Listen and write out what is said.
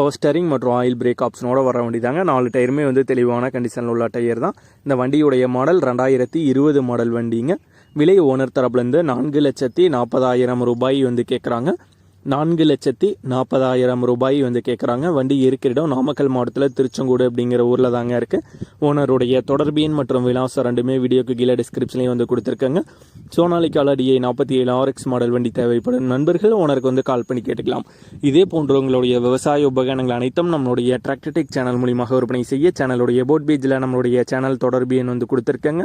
Power steering மற்றும் oil brake ஆப்ஷனோட வர வண்டி தாங்க நாலு டயருமே வந்து தெளிவான கண்டிஷனில் உள்ள டயர் தான். இந்த வண்டியுடைய மாடல் ரெண்டாயிரத்தி இருபது மாடல் வண்டிங்க. விலை ஓனர் தரப்புலேருந்து நான்கு லட்சத்தி நாற்பதாயிரம் ரூபாய் வந்து கேட்குறாங்க நான்கு லட்சத்தி நாற்பதாயிரம் ரூபாய் வந்து கேட்குறாங்க வண்டி இருக்கிற இடம் நாமக்கல் மாவட்டத்தில் திருச்செங்கோடு அப்படிங்கிற ஊரில் தாங்க இருக்குது ஓனருடைய தொடர்பு எண் மற்றும் விலாசம் ரெண்டுமே வீடியோக்கு கீழே டிஸ்கிரிப்ஷன்லேயும் வந்து கொடுத்துருக்காங்க. சோனாலிக்கால டிஐ நாற்பத்தி ஏழு ஆர்எக்ஸ் மாடல் வண்டி தேவைப்படும். நண்பர்கள் ஓனருக்கு வந்து கால் பண்ணி கேட்டுக்கலாம். இதே போன்ற உங்களுடைய விவசாய உபகரணங்கள் அனைத்தும் நம்மளுடைய டிராக்டர்டெக் சேனல் மூலியமாக விற்பனை செய்ய சேனலுடைய போட் பேஜில் நம்மளுடைய சேனல் தொடர்பு எண் வந்து கொடுத்துருக்காங்க.